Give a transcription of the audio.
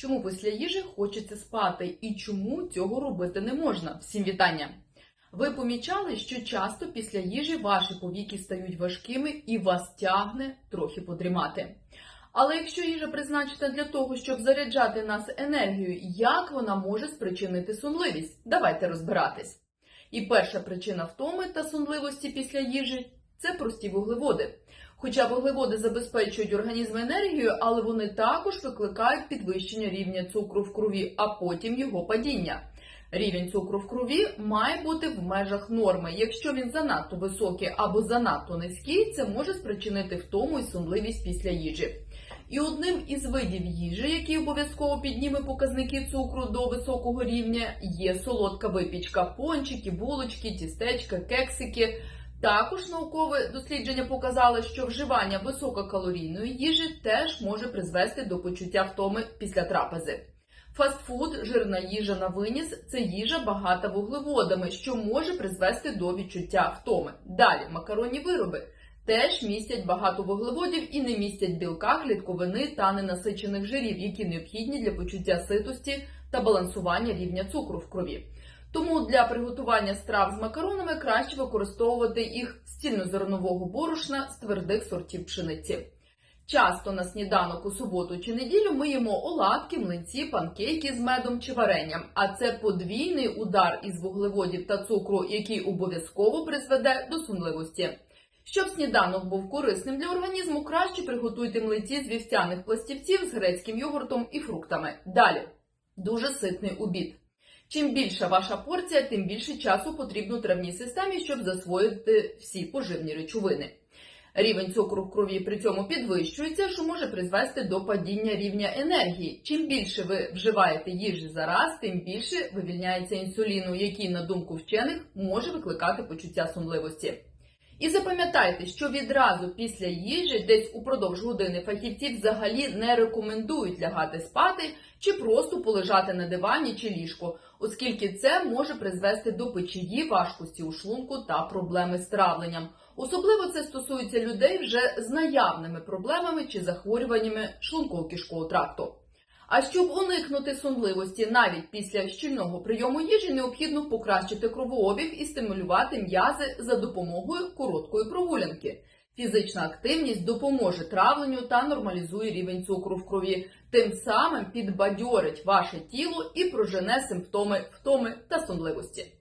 Чому після їжі хочеться спати і чому цього робити не можна? Всім вітання! Ви помічали, що часто після їжі ваші повіки стають важкими і вас тягне трохи подрімати. Але якщо їжа призначена для того, щоб заряджати нас енергією, як вона може спричинити сонливість? Давайте розбиратись. І перша причина втоми та сонливості після їжі це прості вуглеводи. Хоча вуглеводи забезпечують організм енергією, але вони також викликають підвищення рівня цукру в крові, а потім його падіння. Рівень цукру в крові має бути в межах норми. Якщо він занадто високий або занадто низький, це може спричинити втому і сонливість після їжі. І одним із видів їжі, який обов'язково підніме показники цукру до високого рівня, є солодка випічка, пончики, булочки, тістечка, кексики. Також наукове дослідження показало, що вживання висококалорійної їжі теж може призвести до почуття втоми після трапези. Фастфуд, жирна їжа на виніс це їжа багата вуглеводами, що може призвести до відчуття втоми. Далі макаронні вироби теж містять багато вуглеводів і не містять білка, клітковини та ненасичених жирів, які необхідні для почуття ситості та балансування рівня цукру в крові. Тому для приготування страв з макаронами краще використовувати їх з цільнозернового борошна з твердих сортів пшениці. Часто на сніданок у суботу чи неділю ми їмо оладки, млинці, панкейки з медом чи варенням. А це подвійний удар із вуглеводів та цукру, який обов'язково призведе до сумливості. Щоб сніданок був корисним для організму, краще приготуйте млинці з вівсяних пластівців з грецьким йогуртом і фруктами. Далі дуже ситний обід. Чим більша ваша порція, тим більше часу потрібно травній системі, щоб засвоїти всі поживні речовини. Рівень цукру в крові при цьому підвищується, що може призвести до падіння рівня енергії. Чим більше ви вживаєте їжі за раз, тим більше вивільняється інсуліну, який, на думку вчених, може викликати почуття сумливості. І запам'ятайте, що відразу після їжі, десь упродовж години фахівці взагалі не рекомендують лягати спати чи просто полежати на дивані чи ліжку, оскільки це може призвести до печії, важкості у шлунку та проблеми з травленням. Особливо це стосується людей вже з наявними проблемами чи захворюваннями шлунково-кишкового тракту. А щоб уникнути сумливості навіть після щільного прийому їжі, необхідно покращити кровообіг і стимулювати м'язи за допомогою короткої прогулянки. Фізична активність допоможе травленню та нормалізує рівень цукру в крові, тим самим підбадьорить ваше тіло і прожене симптоми втоми та сонливості.